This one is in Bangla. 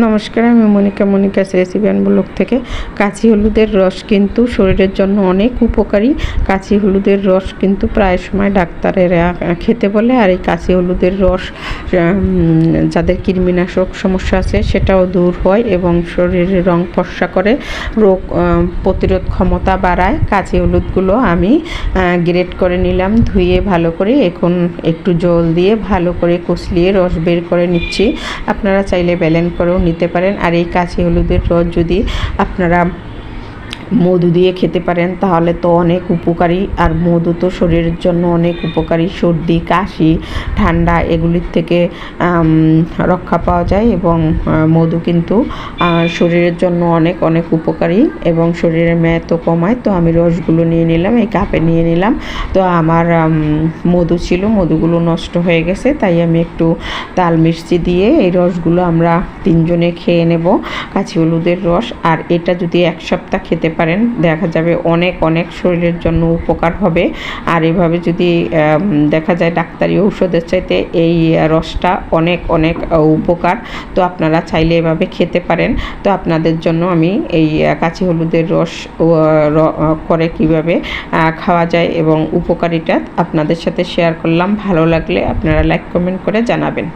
নমস্কার, আমি Monika Monika's recipe and blog থেকে। কাঁচি হলুদের রস কিন্তু শরীরের জন্য অনেক উপকারী। কাঁচি হলুদের রস কিন্তু প্রায় সময় ডাক্তারেরা খেতে বলে, আর এই কাঁচি হলুদের রস যাদের কৃমিনাশক সমস্যা আছে, সেটাও দূর হয় এবং শরীরের রং ফর্সা করে রোগ প্রতিরোধ ক্ষমতা বাড়ায়। কাঁচি হলুদগুলো আমি গ্রেট করে নিলাম, ধুয়ে ভালো করে এখন একটু জল দিয়ে ভালো করে কষলিয়ে রস বের করে নিচ্ছি। আপনারা চাইলে ব্যালেন্স করেও নিতে পারেন। আর এই কাঁচি হলুদের রস যদি আপনারা মধু দিয়ে খেতে পারেন, তাহলে তো অনেক উপকারী। আর মধু তো শরীরের জন্য অনেক উপকারী। সর্দি, কাশি, ঠান্ডা এগুলির থেকে রক্ষা পাওয়া যায় এবং মধু কিন্তু শরীরের জন্য অনেক অনেক উপকারী এবং শরীরের মেয়াদও কমায়। তো আমি রসগুলো নিয়ে নিলাম, এই কাপে নিয়ে নিলাম। তো আমার মধু ছিল, মধুগুলো নষ্ট হয়ে গেছে, তাই আমি একটু তাল মিষ্টি দিয়ে এই রসগুলো আমরা তিনজনে খেয়ে নেব, কাঁচি হলুদের রস। আর এটা যদি এক সপ্তাহ খেতে পারেন। দেখা যাবে অনেক অনেক শরীরের জন্য উপকার হবে। আর এভাবে যদি দেখা যায় ডাক্তারি ঔষধের চাইতে এই রসটা অনেক অনেক উপকার। তো আপনারা চাইলে এভাবে খেতে পারেন। তো আপনাদের জন্য আমি এই কাঁচি হলুদের রস করে কীভাবে খাওয়া যায় এবং উপকারিতা আপনাদের সাথে শেয়ার করলাম। ভালো লাগলে আপনারা লাইক, কমেন্ট করে জানাবেন।